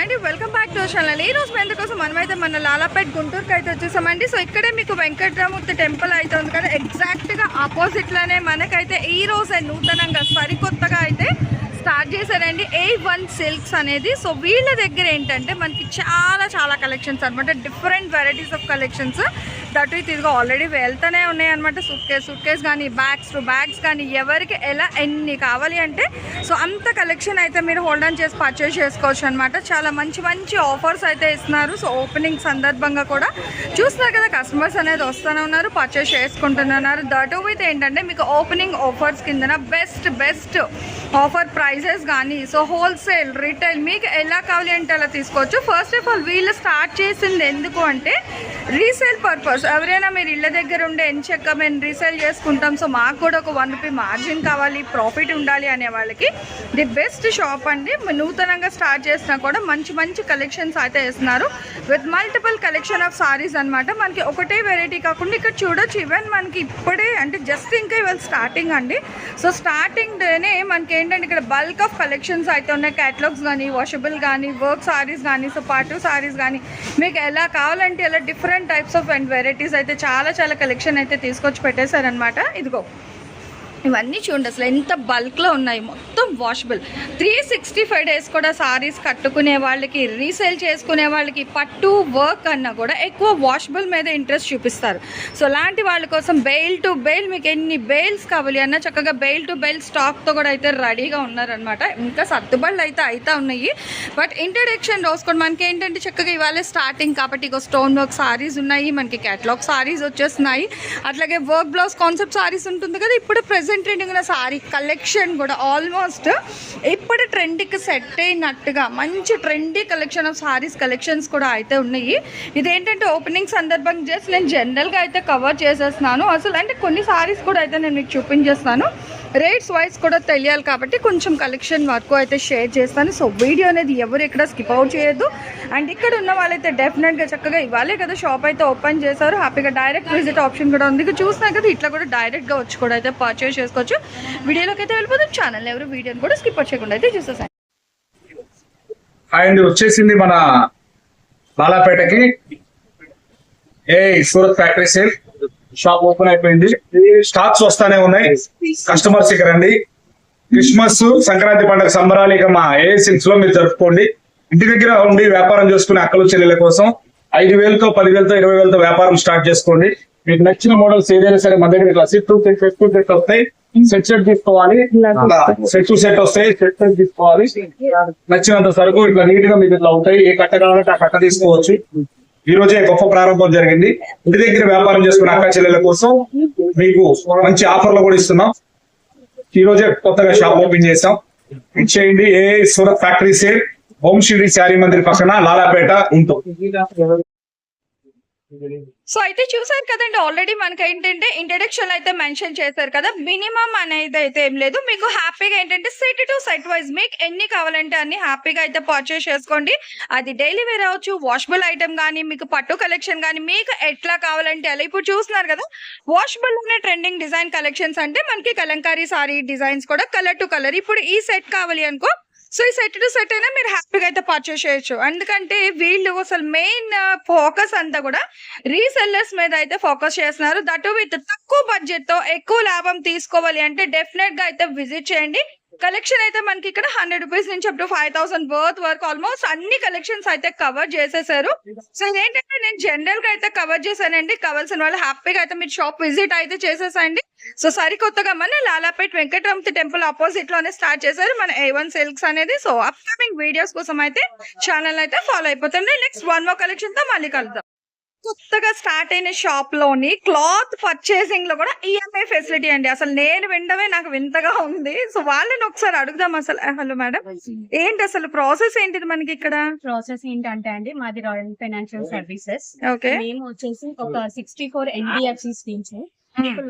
అండి welcome back to channel. ఈ రోజు మేము కోసం మనమైతే మన లాలాపేట్ గుంటూరుకి అయితే వచ్చేసామండి. సో ఇక్కడే మీకు వెంకటరామూర్తి టెంపుల్ అయితే ఉంది కదా ఎగ్జాక్ట్గా ఆపోజిట్లోనే మనకైతే ఈ రోజే నూతనంగా సరికొత్తగా అయితే స్టార్ట్ చేశారండి ఏ వన్ సిల్క్స్ అనేది. సో వీళ్ళ దగ్గర ఏంటంటే మనకి చాలా చాలా కలెక్షన్స్ అనమాట different varieties of collections that ఇది ఇదిగో ఆల్రెడీ వెళ్తూనే ఉన్నాయి అనమాట సూట్ కేస్ సూట్ కేస్ కానీ బ్యాగ్స్ బ్యాగ్స్ కానీ ఎవరికి ఎలా ఎన్ని కావాలి అంటే సో అంత కలెక్షన్ అయితే మీరు హోల్డ్ ఆన్ చేసి పర్చేస్ చేసుకోవచ్చు అనమాట చాలా మంచి మంచి ఆఫర్స్ అయితే ఇస్తున్నారు. సో ఓపెనింగ్ సందర్భంగా కూడా చూస్తున్నారు కదా కస్టమర్స్ అనేది వస్తూనే ఉన్నారు పర్చేస్ చేసుకుంటున్నారు దట్ విత్ ఏంటంటే మీకు ఓపెనింగ్ ఆఫర్స్ కిందన best best offer price prices కానీ సో హోల్సేల్ రీటైల్ మీకు ఎలా కావాలి అంటే అలా తీసుకోవచ్చు. ఫస్ట్ ఆఫ్ ఆల్ వీళ్ళు స్టార్ట్ చేసింది ఎందుకు అంటే రీసేల్ పర్పస్ ఎవరైనా మీరు ఇళ్ళ దగ్గర ఉండే ఎంచక్క మేము రీసేల్ చేసుకుంటాం సో మాకు కూడా ఒక వన్ రూపీ మార్జిన్ కావాలి ప్రాఫిట్ ఉండాలి అనే వాళ్ళకి ది బెస్ట్ షాప్ అండి. నూతనంగా స్టార్ట్ చేసినా కూడా మంచి మంచి కలెక్షన్స్ అయితే వేస్తున్నారు. With multiple collection of sarees అన్నమాట. మనకి ఒకటే వెరైటీ కాకుండా ఇక్కడ చూడొచ్చు ఈవెన్ మనకి ఇప్పుడే అంటే జస్ట్ ఇంకా ఇవాళ స్టార్టింగ్ అండి. సో స్టార్టింగ్ డేనే మనకి ఏంటంటే ఇక్కడ బల్క్ ఆఫ్ కలెక్షన్స్ అయితే ఉన్నాయి. క్యాటలాగ్స్ కానీ వాషబుల్ కానీ వర్క్ సారీస్ కానీ సో పాటు సారీస్ కానీ మీకు ఎలా కావాలంటే ఎలా different types of and varieties అయితే చాలా చాలా కలెక్షన్ అయితే తీసుకొచ్చి పెట్టేశారనమాట ఇదిగో. ఇవన్నీ చూడండి అసలు ఎంత బల్క్లో ఉన్నాయి. మొత్తం washable three sixty five days కూడా సారీస్ కట్టుకునే వాళ్ళకి రీసేల్ చేసుకునే వాళ్ళకి పట్టు వర్క్ అన్నా కూడా ఎక్కువ వాషబుల్ మీద ఇంట్రెస్ట్ చూపిస్తారు. సో అలాంటి వాళ్ళ కోసం బెయిల్ టు బెయిల్ మీకు ఎన్ని బెయిల్స్ కావాలి అన్న చక్కగా బెయిల్ టు బెయిల్ స్టాక్తో కూడా అయితే రెడీగా ఉన్నారనమాట ఇంకా సర్దుబాట్లు అయితే అవుతా ఉన్నాయి. బట్ ఇంట్రడక్షన్ రోజు కూడా మనకి ఏంటంటే చక్కగా ఇవాళ స్టార్టింగ్ కాబట్టి ఇక స్టోన్ వర్క్ సారీస్ ఉన్నాయి. మనకి క్యాటలాగ్ సారీస్ వచ్చేస్తున్నాయి. అట్లాగే వర్క్ బ్లౌజ్ కాన్సెప్ట్ సారీస్ ఉంటుంది కదా ఇప్పుడు ప్రెసెంట్ ట్రెండింగ్ ఉన్న సారీ కలెక్షన్ కూడా ఆల్మోస్ట్ ఇప్పుడు ట్రెండ్కి సెట్ అయినట్టుగా మంచి trendy collection of sarees collections కూడా అయితే ఉన్నాయి. ఇదేంటంటే ఓపెనింగ్ సందర్భంగా చేసి నేను జనరల్గా అయితే కవర్ చేసేస్తున్నాను. అసలు అంటే కొన్ని సారీస్ కూడా అయితే నేను మీకు చూపించేస్తాను రేట్స్ వైజ్ కూడా తెలియాలి కాబట్టి కొంచెం కలెక్షన్ వరకు అయితే షేర్ చేస్తాను. సో వీడియో అనేది ఎవరు ఇక్కడ స్కిప్ అవుట్ చేయొద్దు. అండ్ ఇక్కడ ఉన్న వాళ్ళైతే డెఫినెట్గా చక్కగా ఇవ్వాలే కదా. షాప్ అయితే ఓపెన్ చేశారు. హ్యాపీగా డైరెక్ట్ విజిట్ ఆప్షన్ కూడా ఉంది. చూసినా కదా ఇట్లా కూడా డైరెక్ట్గా వచ్చి కూడా అయితే పర్చేస్ చేసుకోవచ్చు. వీడియోలోకి అయితే వెళ్ళిపోతాం ఛానల్ ఎవరు వీడియోని కూడా స్కిప్ చేయకుండా అయితే చూసేసాను అండ్ వచ్చేసింది మన బాలాపేటకి. A Surat factory sale shop open అయిపోయింది. స్టాక్స్ వస్తానే ఉన్నాయి. కస్టమర్స్ ఇక్కడ రండి. క్రిస్మస్ సంక్రాంతి పండుగ సంబరాలు ఇక మా ఏ సిల్క్స్లో మీరు జరుపుకోండి. ఇంటి దగ్గర ఉండి వ్యాపారం చేసుకునే అక్కలు చెల్లెల కోసం ఐదు వేలతో పది వేలతో ఇరవై వేలతో వ్యాపారం స్టార్ట్ చేసుకోండి. మీకు నచ్చిన మోడల్స్ ఏదైనా సరే మన దగ్గర ఇట్లా set to set set to set వస్తాయి. సెట్ సెట్ తీసుకోవాలి. సెట్ టు సెట్ వస్తాయి. సెట్ సెట్ తీసుకోవాలి. నచ్చినంత సరుకు ఇట్లా నీట్గా మీకు ఇట్లా ఉంటాయి. ఏ కట్ట కావాలంటే ఆ కట్ట తీసుకోవచ్చు. ఈ రోజే గొప్ప ప్రారంభం జరిగింది. ఇంటి దగ్గర వ్యాపారం చేసుకునే అక్క చెల్లెల కోసం మీకు మంచి ఆఫర్లు కూడా ఇస్తున్నాం. ఈ రోజే కొత్తగా షాప్ ఓపెన్ చేసాం ఇచ్చేయండి. A Surat factory sale home Shirdi sari Mandir పక్కన లాలాపేట ఉంటుంది సో అయితే చూసారు కదండి ఆల్రెడీ మనకి ఏంటంటే ఇంట్రడక్షన్ అయితే మెన్షన్ చేశారు కదా మినిమం అనేది అయితే ఏం లేదు. మీకు హ్యాపీగా ఏంటంటే సెట్ టు సెట్ వైజ్ మీకు ఎన్ని కావాలంటే అన్ని హ్యాపీగా అయితే పర్చేస్ చేసుకోండి. అది డైలీ వేర్ అవ్వచ్చు వాషబుల్ ఐటమ్ కానీ మీకు పట్టు కలెక్షన్ కానీ మీకు ఎట్లా కావాలంటే అలా. ఇప్పుడు చూస్తున్నారు కదా వాషబుల్లోనే ట్రెండింగ్ డిజైన్ కలెక్షన్స్ అంటే మనకి కలంకారీ సారీ డిజైన్స్ కూడా కలర్ టు కలర్ ఇప్పుడు ఈ సెట్ కావాలి అనుకో సో ఈ సెట్ టు సెట్ అయినా మీరు హ్యాపీగా అయితే పర్చేస్ చేయొచ్చు. ఎందుకంటే వీళ్ళు అసలు మెయిన్ ఫోకస్ uh, అంతా కూడా రీసెల్లర్స్ మీద అయితే ఫోకస్ చేస్తున్నారు. దట్ విత్ తక్కువ బడ్జెట్తో ఎక్కువ లాభం తీసుకోవాలి అంటే డెఫినెట్గా అయితే విజిట్ చేయండి. కలెక్షన్ అయితే మనకి ఇక్కడ హండ్రెడ్ రూపీస్ నుంచి up to five thousand worth వరకు ఆల్మోస్ట్ అన్ని కలెక్షన్స్ అయితే కవర్ చేసేసారు. సో ఇదేంటంటే నేను జనరల్గా అయితే కవర్ చేశానండి. కావాల్సిన వాళ్ళు హ్యాపీగా అయితే మీరు షాప్ విజిట్ అయితే చేసేసండి. సో సరికొత్తగా మన లాలాపేట్ వెంకటరమతి టెంపుల్ ఆపోజిట్లోనే స్టార్ట్ చేశారు మన ఏ వన్ సిల్క్స్ అనేది. సో అప్కమింగ్ వీడియోస్ కోసం అయితే ఛానల్ అయితే ఫాలో అయిపోతుంది. నెక్స్ట్ వన్ మో కలెక్షన్తో మళ్ళీ కలుద్దాం. కొత్తగా స్టార్ట్ అయిన షాప్లోని క్లాత్ పర్చేసింగ్లో కూడా ఈఎంఐ ఫెసిలిటీ అండి. అసలు నేను వినడమే నాకు వింతగా ఉంది. సో వాళ్ళని ఒకసారి అడుగుదాం అసలు. Hello madam. ఏంటి అసలు ప్రాసెస్ ఏంటిది మనకి ఇక్కడ? ప్రాసెస్ ఏంటంటే అండి మాది రాయల్ ఫైనాన్షియల్ సర్వీసెస్ ఓకే మేము వచ్చేసి ఒక sixty four NBFC schemes.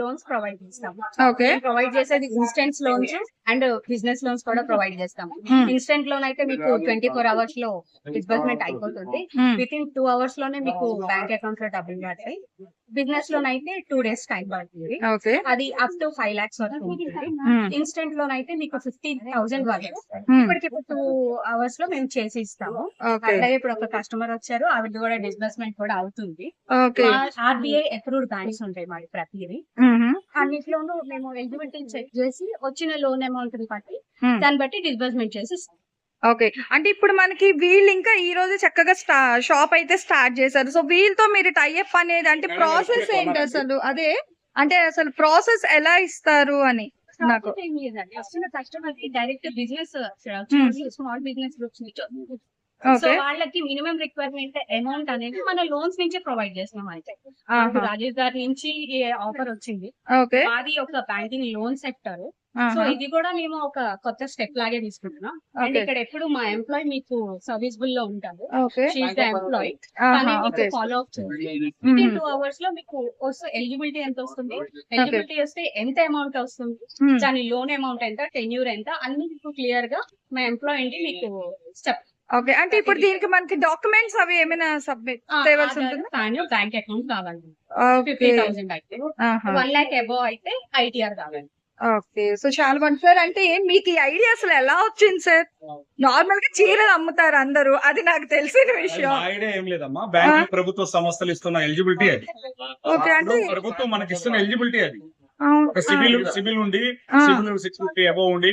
Loans provide చేస్తాము. ఓకే ప్రొవైడ్ చేసేది instant loans and business loans కూడా ప్రొవైడ్ చేస్తాము. Hmm. ఇన్స్టెంట్ లోన్ అయితే మీకు ట్వంటీ ఫోర్ అవర్స్లో డిస్బర్స్మెంట్ అయిపోతుంది. విత్ ఇన్ టూ అవర్స్లోనే మీకు బ్యాంక్ అకౌంట్లో డబ్బులు పడతాయి. బిజినెస్ లోన్ అయితే టూ డేస్ టైం పడుతుంది. ఓకే. అది అప్ టు ఫైవ్ లాక్స్ వరకు ఇన్స్టెంట్ లోన్ అయితే మీకు ఫిఫ్టీ థౌసండ్ వరకు ఇప్పటికిప్పుడు టూ అవర్స్లో మేము చేసి ఇస్తాము. అలాగే ఇప్పుడు ఒక కస్టమర్ వచ్చారు ఆవిడ కూడా డిస్బర్స్మెంట్ కూడా అవుతుంది. ఆర్బీఐ అప్రూవ్డ్ బ్యాంక్స్ ఉంటాయి మరి ప్రతిదీ. అన్నిట్లోనూ మేము ఎలిజిబిలిటీ చెక్ చేసి వచ్చిన లోన్ అమౌంట్ని బట్టి దాన్ని బట్టి డిస్బర్స్మెంట్ చేసి ఇస్తాం. ఓకే. అంటే ఇప్పుడు మనకి వీళ్ళు ఇంకా ఈ రోజు చక్కగా షాప్ అయితే స్టార్ట్ చేశారు. సో వీళ్ళతో మీరు టైఅప్ అనేది అంటే ప్రాసెస్ ఏంటి అసలు? అదే అంటే అసలు ప్రాసెస్ ఎలా ఇస్తారు అని నాకు. వస్తున్న కస్టమర్కి direct business small business groups so okay వాళ్ళకి మినిమం రిక్వైర్మెంట్ అమౌంట్ అనేది మన లోన్స్ నుంచి ప్రొవైడ్ చేస్తున్నాం అయితే. రాజేష్ గారి నుంచి ఆఫర్ వచ్చింది. ఓకే మాది ఒక బ్యాంకింగ్ లోన్ సెక్టర్ సో ఇది కూడా మేము ఒక కొత్త స్టెప్ లాగే తీసుకుంటున్నాం. అండ్ ఇక్కడ ఎప్పుడు మా ఎంప్లాయ్ మీకు సర్వీసబుల్లో ఉంటారు. ఎంప్లాయ్ ఫాలో టూ అవర్స్లో మీకు వస్తే ఎలిజిబిలిటీ ఎంత వస్తుంది? ఎలిజిబిలిటీ వస్తే ఎంత అమౌంట్ వస్తుంది? దాని లోన్ అమౌంట్ ఎంత? టెన్యూర్ ఎంత? అన్ని మీకు క్లియర్గా మా ఎంప్లాయ్ అండి మీకు స్టెప్ ఓకే. అంటే ఇప్పుడు దీనికి మనకి డాక్యుమెంట్స్ అవి ఏమైనా సబ్మిట్ చేయవలసి ఉంటుంది? బ్యాంక్ అకౌంట్ కావాలి ఫిఫ్టీ థౌసండ్ అయితే. వన్ లాక్ అబౌవ్ అయితే ఐటీఆర్ కావాలి. ఓకే. సో చాలా బాగుంది సార్ అంటే మీకు ఈ ఐడియా అసలు ఎలా వచ్చింది సార్? నార్మల్గా చీరలు అమ్ముతారు అందరూ అది నాకు తెలిసిన విషయం. ఐడియా ఏం లేదమ్మా. బ్యాంక్ ప్రభుత్వ సంస్థలు ఇస్తున్న ఎలిజిబిలిటీ అది. ఓకే అంటే ప్రభుత్వం మనకి ఇస్తున్న ఎలిజిబిలిటీ అది. సివిల్ సివిల్ ఉండి. సివిల్ సిక్స్ ఫిఫ్టీ అబౌవ్ ఉండి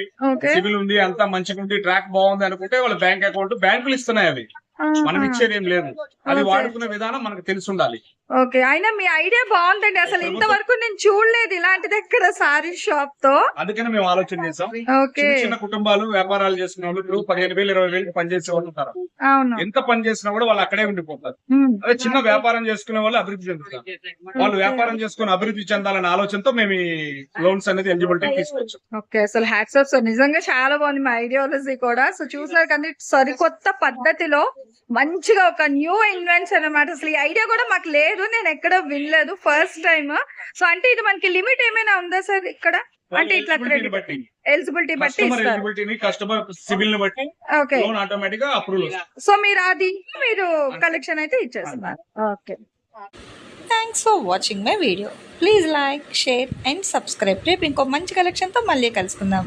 సివిల్ ఉంది అంతా మంచిగా ఉంది ట్రాక్ బాగుంది అనుకుంటే వాళ్ళ బ్యాంక్ అకౌంట్ బ్యాంకులు ఇస్తున్నాయి అవి. మనం. ఇచ్చేది ఏం లేదు. అది. వాడుకునే విధానం మనకు తెలిసి ఉండాలి. ఓకే. అయినా మీ ఐడియా బాగుందండి. అసలు ఇంతవరకు నేను చూడలేదు ఇలాంటిది ఎక్కడ సారీ షాప్తో అందుకని మేము ఆలోచన చేసాం. ఓకే. చిన్న చిన్న కుటుంబాలు వ్యాపారాలు చేసుకునే వాళ్ళు ఇప్పుడు పదిహేను వేలు ఇరవై వేలు పనిచేసే వాళ్ళు ఉంటారు. అవును. ఎంత పని చేసినా కూడా వాళ్ళు అక్కడే ఉండిపోతారు. అదే చిన్న వ్యాపారం చేసుకునే వాళ్ళు అభివృద్ధి చెందుతారు. వాళ్ళు వ్యాపారం చేసుకుని అభివృద్ధి చెందాలనే ఆలోచనతో మేము ఈ లోన్స్ అనేది ఎలిజిబిలిటీ తీసుకొచ్చాం. ఓకే. అసలు హ్యాట్స్ ఆఫ్ సో నిజంగా చాలా బాగుంది. మా ఐడియాలజీ కూడా. సో చూసారు కానీ సరికొత్త పద్ధతిలో మంచిగా ఒక న్యూ ఇన్వెన్షన్ అన్నమాట. అసలు ఈ ఐడియా కూడా మాకు లేదు నేను ఎక్కడ వినలేదు ఫస్ట్ టైం సో అంటే ఇది మనకి లిమిట్ ఏమైనా ఉందా సార్ ఇక్కడ? అంటే ఇట్లా క్రెడిట్ ఎలిజిబిలిటీ బట్టి. కస్టమర్ ఇస్తారు. ఎలిజిబిలిటీని కస్టమర్ సివిల్ని బట్టి ఓకే లోన్ ఆటోమేటిక్గా అప్రూవల్ సో మీరు అది మీరు కలెక్షన్ అయితే ఇచ్చేస్తున్నారు. Okay thanks for watching my video please like share and subscribe రేపు ఇంకో మంచి కలెక్షన్తో మళ్ళీ కలుసుకుందాం.